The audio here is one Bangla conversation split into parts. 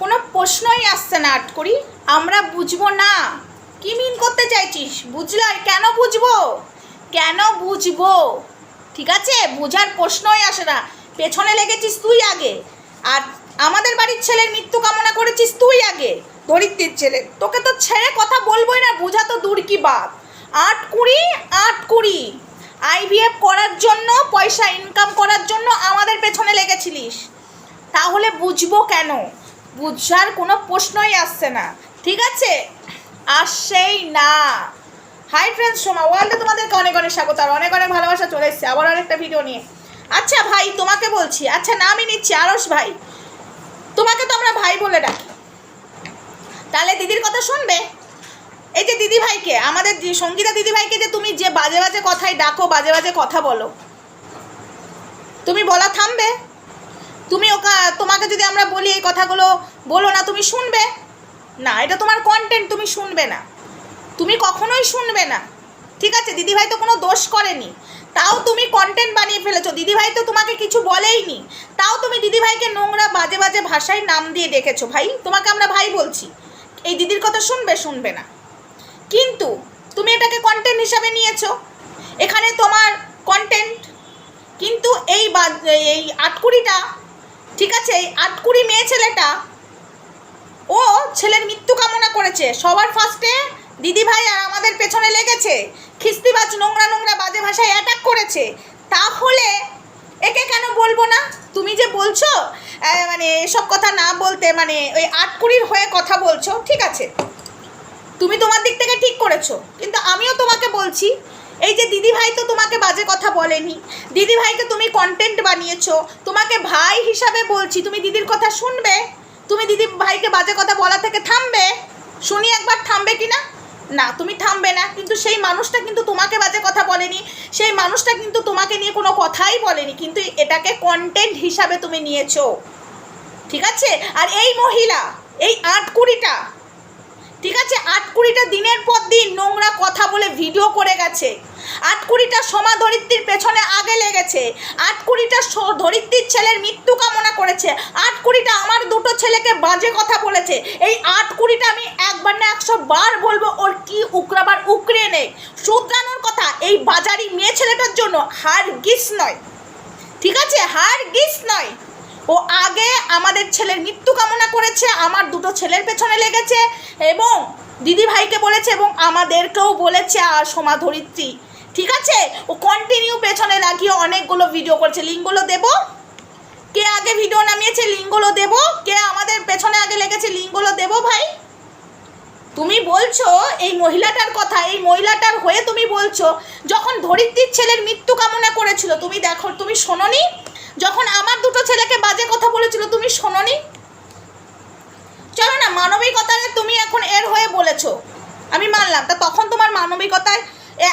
কোনো প্রশ্নই আসছে না আট করি আমরা বুঝব না। কি মিন করতে চাইছিস? বুঝলাই কেন বুঝব? কেন বুঝব? ঠিক আছে? বোঝার প্রশ্নই আসে না। পেছনে লেগেছিস তুই আগে। আর আমাদের বাড়ির ছেলের মৃত্যু কামনা করেছিস তুই আগে। দরিদ্রের ছেলে। তোকে তো ছেড়ে কথা বলবোই না, বোঝা তো দূর কি বাপ আট কুড়ি আট কুড়ি আইভিএফ করার জন্য, পয়সা ইনকাম করার জন্য আমাদের পেছনে লেগেছিলিস। তাহলে বুঝব কেন? বুঝার কোনো প্রশ্নই আসছে না। ঠিক আছে? আসছেই না। হাই ফ্রেন্ডস সোমা ওয়ার্ল্ডে তোমাদেরকে অনেক অনেক স্বাগত আর অনেক অনেক ভালোবাসা চলে এসছে। আবার আরেকটা ভিডিও নিয়ে। আচ্ছা ভাই, তোমাকে বলছি। আচ্ছা নামই নিচ্ছি আরস ভাই। তোমাকে তো আমরা ভাই বলে ডাকি। তাহলে দিদির কথা শুনবে? এই যে দিদি ভাইকে, আমাদের সঙ্গীতা দিদি ভাইকে যে তুমি যে বাজে বাজে কথায় ডাকো, বাজে বাজে কথা বলো। তুমি বলা থামবে? তুমি ওকা, তোমাকে যদি আমরা বলি এই কথাগুলো, বলো না, তুমি শুনবে? না, এটা তোমার কন্টেন্ট তুমি শুনবে না। তুমি কখনোই শুনবে না। ঠিক আছে, দিদিভাই তো কোনো দোষ করেনি। তাও তুমি কন্টেন্ট বানিয়ে ফেলেছো। দিদিভাই তো তোমাকে কিছু বলেইনি। তাও তুমি দিদিভাইকে নোংরা, বাজে বাজে ভাষায় নাম দিয়ে ডেকেছো ভাই, তোমাকে আমরা ভাই বলছি। এই দিদির কথা শুনবে শুনবে না। কিন্তু তুমি এটাকে কন্টেন্ট হিসাবে নিয়েছো। এখানে তোমার কন্টেন্ট কিন্তু এই এই আটকুড়িটা ঠিক আছে, এই আটকুড়ি মেয়ে ছেলেটা, ও ছেলের মৃত্যু কামনা করেছে। সবার ফার্স্টে দিদিভাই আর আমাদের পেছনে লেগেছে। খিস্তিবাজ, নোংরা নোংরা বাজে ভাষায় অ্যাটাক করেছে। তাহলে একে কেন বলব না? তুমি যে বলছো মানে এসব কথা না বলতে মানে ওই আটকুড়ির হয়ে কথা বলছো, ঠিক আছে। তুমি তোমার দিক থেকে ঠিক করেছ, কিন্তু আমিও তোমাকে বলছি এই যে দিদি ভাই তো তোমাকে বাজে কথা বলেনি। দিদি ভাইকে তুমি কন্টেন্ট বানিয়েছো। তোমাকে ভাই হিসাবে বলছি, তুমি দিদির কথা শুনবে? তুমি দিদি ভাইকে বাজে কথা বলা থেকে থামবে? শুনি একবার, থামবে কি না না তুমি থামবে না, কিন্তু সেই মানুষটা কিন্তু তোমাকে বাজে কথা বলেনি। সেই মানুষটা কিন্তু তোমাকে নিয়ে কোনো কথাই বলেনি, কিন্তু এটাকে কন্টেন্ট হিসাবে তুমি নিয়েছো। ঠিক আছে? আর এই মহিলা, এই আট কুড়িটা ঠিক আছে, আট কুড়িটা দিনের পর দিন নোংরা কথা বলে ভিডিও করে গেছে। আট কুড়িটা সমা ধরিত্রীর পেছনে আগে লেগেছে। আট কুড়িটা ধরিত্রীর ছেলের মৃত্যু কামনা করেছে। আট কুড়িটা আমার দুটো ছেলেকে বাজে কথা বলেছে। এই আট কুড়িটা আমি একবার না একশো বার বলব ওর কি উকরাবার উকড়ে নেই। শুধরানোর কথা, এই বাজারি মেয়ে ছেলেটার জন্য হার গিস নয়। ঠিক আছে, হার গিস নয়। ও আগে আমাদের ছেলের মৃত্যু কামনা করেছে, আমার দুটো ছেলের পেছনে লেগেছে এবং দিদি ভাইকে বলেছে এবং আমাদেরকেও বলেছে, আর সোমা ধরিত্রী। ঠিক আছে? ও কন্টিনিউ পেছনে লাগিয়ে অনেকগুলো ভিডিও করেছে। লিঙ্কগুলো দেবো? কে আগে ভিডিও নামিয়েছে? লিঙ্কগুলো দেবো? কে আমাদের পেছনে আগে লেগেছে? লিঙ্কগুলো দেবো ভাই? তুমি বলছো এই মহিলাটার কথা, এই মহিলাটার হয়ে তুমি বলছো, যখন ধরিত্রীর ছেলের মৃত্যু কামনা করেছিল, তুমি দেখো, তুমি শোনোনি? যখন আমার দুটো ছেলেকে বাজে কথা বলেছিল, তুমি শোনোনি? চলো না, মানবিকতায় তুমি এখন এর হয়ে বলেছ। আমি মানলাম, তা তখন তোমার মানবিকতায়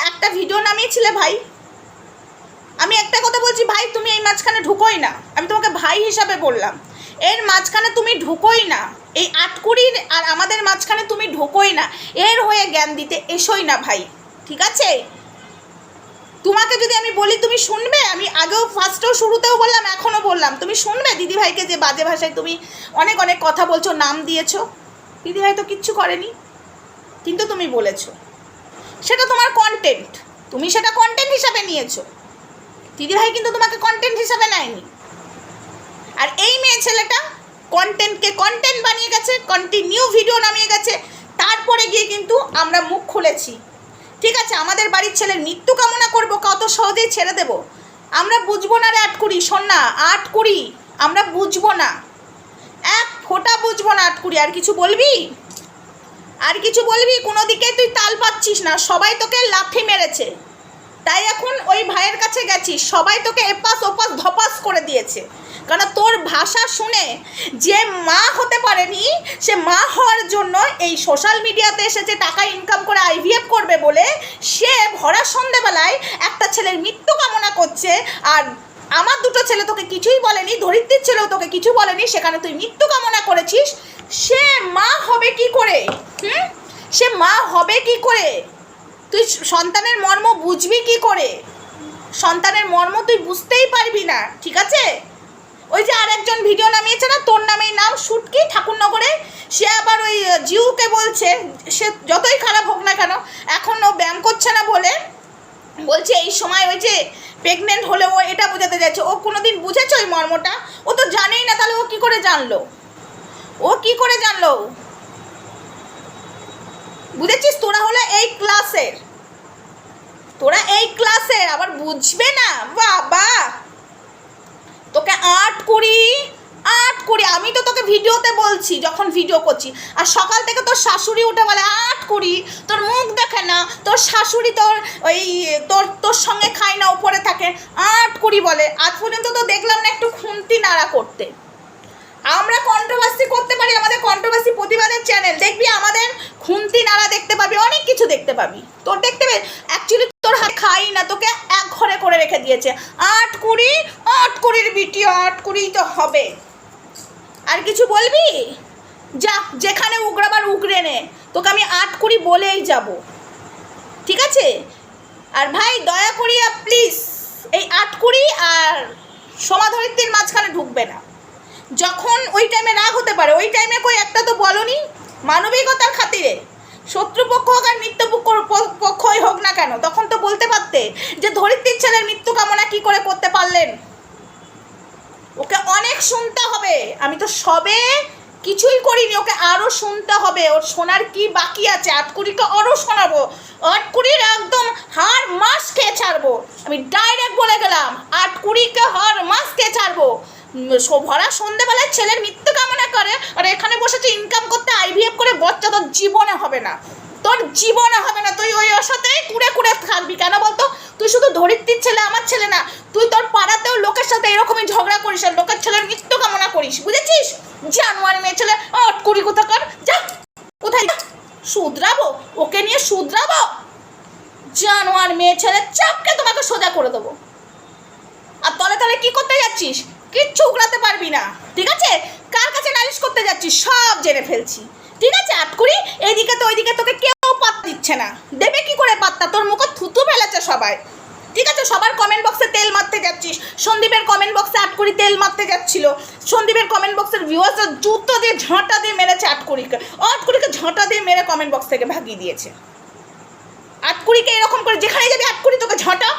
একটা ভিডিও নামিয়েছিলে ভাই? আমি একটা কথা বলছি, ভাই, তুমি এই মাঝখানে ঢুকোই না। আমি তোমাকে ভাই হিসাবে বললাম। এর মাঝখানে তুমি ঢুকোই না। এই আটকুড়ির আর আমাদের মাঝখানে তুমি ঢুকোই না। এর হয়ে জ্ঞান দিতে এসোই না ভাই। ঠিক আছে? তোমাকে যদি আমি বলি, তুমি শুনবে? আমি আগেও ফার্স্টেও শুরুতেও বললাম, এখনও বললাম। তুমি শুনবে? দিদিভাইকে যে বাজে ভাষায় তুমি অনেক অনেক কথা বলছো, নাম দিয়েছ। দিদিভাই তো কিচ্ছু করেনি, কিন্তু তুমি বলেছ। সেটা তোমার কন্টেন্ট তুমি সেটা কন্টেন্ট হিসাবে নিয়েছো। দিদিভাই কিন্তু তোমাকে কন্টেন্ট হিসাবে নেয়নি। আর এই মেয়ে ছেলেটা কন্টেন্টকে কন্টেন্ট বানিয়ে গেছে কন্টিনিউ ভিডিও নামিয়ে গেছে। তারপরে গিয়ে কিন্তু আমরা মুখ খুলেছি। ঠিক আছে, আমাদের বাড়ির ছেলের মৃত্যু কামনা করব, কত সহজেই ছেড়ে দেব। আমরা বুঝব না রে আট কুড়ি শোন না আট কুড়ি আমরা বুঝব না। এক ফোটা বুঝব না আট কুড়ি আর কিছু বলবি? আর কিছু বলবি? কোনো দিকে তুই তাল পাচ্ছিস না, সবাই তোকে লাথি মেরেছে। তাই এখন ওই ভাইয়ের কাছে গেছিস সবাই তোকে এপাস ওপাস ধপাস করে দিয়েছে। কারণ তোর ভাষা শুনে যে মা হতে পারেনি, সে মা হওয়ার জন্য এই সোশ্যাল মিডিয়াতে এসেছে টাকা ইনকাম করে আইভিএফ করবে বলে, সে ভরা সন্ধেবেলায় একটা ছেলের মৃত্যু কামনা করছে আর আমার দুটো ছেলে তোকে কিছুই বলেনি ধরিত্রীর ছেলেও তোকে কিছু বলেনি, সেখানে তুই মৃত্যু কামনা করেছিস। সে মা হবে কি করে? হুম? সে মা হবে কি করে? তুই সন্তানের মর্ম বুঝবি কি করে? সন্তানের মর্ম তুই বুঝতেই পারবি না, ঠিক আছে? ওই যে আর একজন ভিডিও নামিয়েছে না, তোর নামেই নাম শুটকি ঠাকুরনগরে? সে আবার ওই জিউকে বলছে, সে যতই খারাপ হোক না কেন, এখন ও ব্যায়াম করছে না বলে বলছে, এই সময় ওই যে প্রেগনেন্ট হলে ও এটা বোঝাতে যাচ্ছে ও কোনো দিন বুঝেছে ওই মর্মটা? ও তো জানেই না, তাহলে ও কি করে জানলো? ও কি করে জানলো? বুঝেছিস? তোরা হলো এই ক্লাসের। তোরা এই ক্লাসের, আবার বুঝবে না? বাবা! তোকে আট কুড়ি আট কুড়ি আমি তো তোকে ভিডিওতে বলছি, যখন ভিডিও করছি। আর সকাল থেকে তোর শাশুড়ি উঠে বলে আট কুড়ি তোর মুখ দেখে না, তোর শাশুড়ি তোর ওই, তোর তোর সঙ্গে খায় না উপরে থাকে। আট কুড়ি বলে। আজ পর্যন্ত তো দেখলাম না একটু খুন্তি নাড়া করতে। আমরা কন্ট্রোভার্সি করতে পারি, আমাদের কন্ট্রোভার্সি প্রতিবাদের চ্যানেল দেখবি আমাদের খুন্তি নাড়া দেখতে পাবি, অনেক কিছু দেখতে পাবি। তোর দেখতে পাবি অ্যাকচুয়ালি তোর হাত খাই না, তোকে এক ঘরে করে রেখে দিয়েছে। আট কুড়ি, আট কুড়ির বিটি, আট কুড়ি তো হবে। আর কিছু বলবি? যা, যেখানে উগড়াবার উগড়ে নে, তোকে আমি আট কুড়ি বলেই যাব। ঠিক আছে? আর ভাই, দয়া করিয়া প্লিজ এই আট কুড়ি আর সমাধরিত্রীর মাঝখানে ঢুকবে না। যখন ওই টাইমে রাগ হতে পারে, ওই টাইমে কই একটা তো বলনি, মানবিকতার খাতিরে। শত্রুপক্ষ হোক আর মৃত্যুপক্ষ পক্ষই হোক না কেন, তখন তো বলতে পারতে যে ধরিত্রীর ছেলের মৃত্যু কামনা কি করে করতে পারলেন। ওকে অনেক শুনতে হবে। আমি তো সবে কিছুই করিনি, ওকে আরও শুনতে হবে। ওর শোনার কি বাকি আছে? আটকুড়িকে আরও শোনাবো। আটকুড়ির একদম হার মাস খেয়ে ছাড়বো। আমি ডাইরেক্ট বলে গেলাম আটকুড়িকে হার মাস খেয়ে ছাড়বো। ভরা সন্ধেবেলায় ছেলের মৃত্যু কামনা করে। আর এখানে বসেছে ইনকাম করতে আইভিএফ করে, বচ্চা তোর জীবনে হবে না। তোর জীবনে হবে না। তুই ওই সাথেই কুড়ে কুড়ে থাকবি। কেন বলতো? তুই শুধু ধরিত্রীর ছেলে, আমার ছেলে না। তুই তোর পাড়াতেও লোকের সাথে এরকমই ঝগড়া করিস আর লোকের ছেলের মৃত্যু কামনা করিস। বুঝেছিস? জানুয়ারি মেয়ে ছেলে আট কুড়ি কোথাকার যা, কোথায়? শুধরাবো? ওকে নিয়ে শুধরাবো? জানোয়ার মেয়ে ছেলে চাপকে তোমাকে সোজা করে দেবো। আর তলে তলে কি করতে যাচ্ছিস? কিচ্ছু উগড়াতে পারবি না। ঠিক আছে? কার কাছে নালিশ করতে যাচ্ছিস? সব জেনে ফেলছি। ঠিক আছে আটকুড়ি এইদিকে তো ওইদিকে তোকে কেউ পাত্তা দিচ্ছে না। দেবে কি করে পাত্তা? তোর মুখে থুতু ফেলেছে সবাই। ঠিক আছে, সবার কমেন্ট বক্সে তেল মারতে যাচ্ছিস। সন্দীপের কমেন্ট বক্সে আটকুড়ি তেল মারতে যাচ্ছিল। সন্দীপের কমেন্ট বক্সের ভিউয়ার্স জুতো দিয়ে ঝাঁটা দিয়ে মেরেছে আটকুড়িকে আটকুড়িকে ঝাঁটা দিয়ে মেরে কমেন্ট বক্স থেকে ভাগিয়ে দিয়েছে। আটকুড়িকে এরকম করে যেখানে যাবি আটকুড়ি তোকে ঝাঁটা,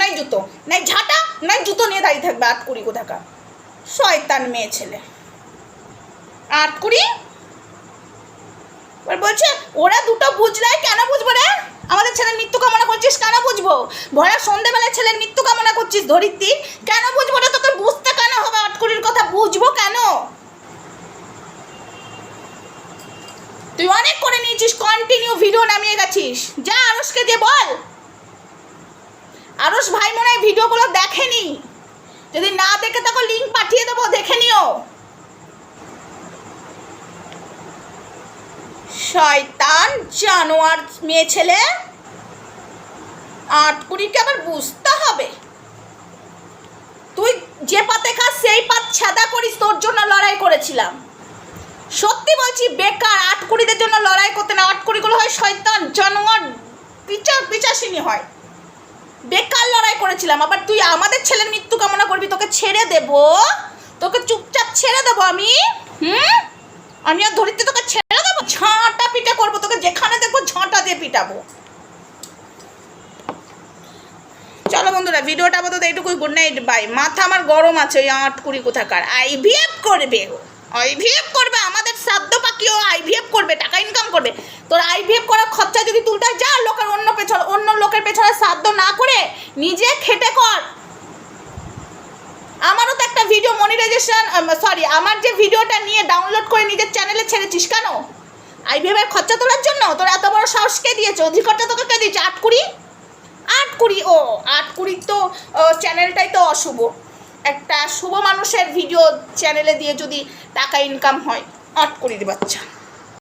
নাই জুতো। নাই ঝাঁটা, নাই জুতো নিয়ে দাঁড়িয়ে থাকবে আটকুড়ি কোথাকার। শয়তান মেয়ে ছেলে। আটকুড়ি এবার বলছে, ওরা দুটো বুঝলে কেন বুঝব রে? আমাদের ছেলের মৃত্যু কামনা করছিস, কেন বুঝব? ভরা সন্ধেবেলায় ছেলের মৃত্যু কামনা করছিস, ধরিত্রী? কেন বুঝব রে? তোকে বুঝতে কেন হবে? আটকুড়ির কথা বুঝব কেন? তুই অনেক করে নিয়েছিস কন্টিনিউ ভিডিও নামিয়ে গেছিস। যা আরসকে দিয়ে বল। আরস ভাই মনে হয় ভিডিওগুলো দেখেনি। যদি না দেখে তখন লিঙ্ক পাঠিয়ে দেবো, দেখে নিও। শয়তান, জানোয়ার, মেয়ে, ছেলে। আট কুড়িকে আবার বুঝতে হবে। তুই যে পাতে খাস, সেই পাত ছাদা করিস, তোর জন্য লড়াই করেছিলাম। সত্যি বলছি, বেকার আট কুড়িদের জন্য লড়াই করতে না, আট কুড়িগুলো হয় শয়তান, জানোয়ার পিচা পিচাসিনী হয়। বেকার লড়াই করেছিলাম, আবার তুই আমাদের ছেলের মৃত্যু কামনা করবি, তোকে ছেড়ে দেব। তোকে চুপচাপ ছেড়ে দেবো আমি, হুম? আমি আর ধরিতে তোকে ছেড়ে দেবো? ঝাঁটা পিটা করব, তোকে যেখানে দেখব ঝাঁটা দিয়ে পিটাবো। চলো বন্ধুরা, ভিডিওটা আপাতত এইটুকুই। গুড নাইট বাই মাথা আমার গরম আছে, ওই আট কুড়ি কোথাকার। আইভিএফ করবে আইভিএফ করবে আমাদের শ্রাদ্ধ পাখিও আইভিএফ করবে, টাকা ইনকাম করবে। তোর আইভিএফ করার খরচা যদি তুলতে যা লোকের অন্য পেছনে, অন্য লোকের পেছনে শ্রাদ্ধ না করে, নিজে খেটে কর। আমারও তো একটা ভিডিও মনিটাইজেশন সরি আমার যে ভিডিওটা নিয়ে ডাউনলোড করে নিজের চ্যানেলে ছেড়েছিস কেন? আইভিএফের খরচা তোলার জন্য তোর এত বড় সাহস কে দিয়েছে? অধিকারটা তোকে কে দিয়েছে? আট কুড়ি? আট কুড়ি, ও, আট কুড়ি তো চ্যানেলটাই তো অশুভ। একটা শুভ মানুষের ভিডিও চ্যানেলে দিয়ে যদি টাকা ইনকাম হয়। আট কুড়ির বাচ্চা।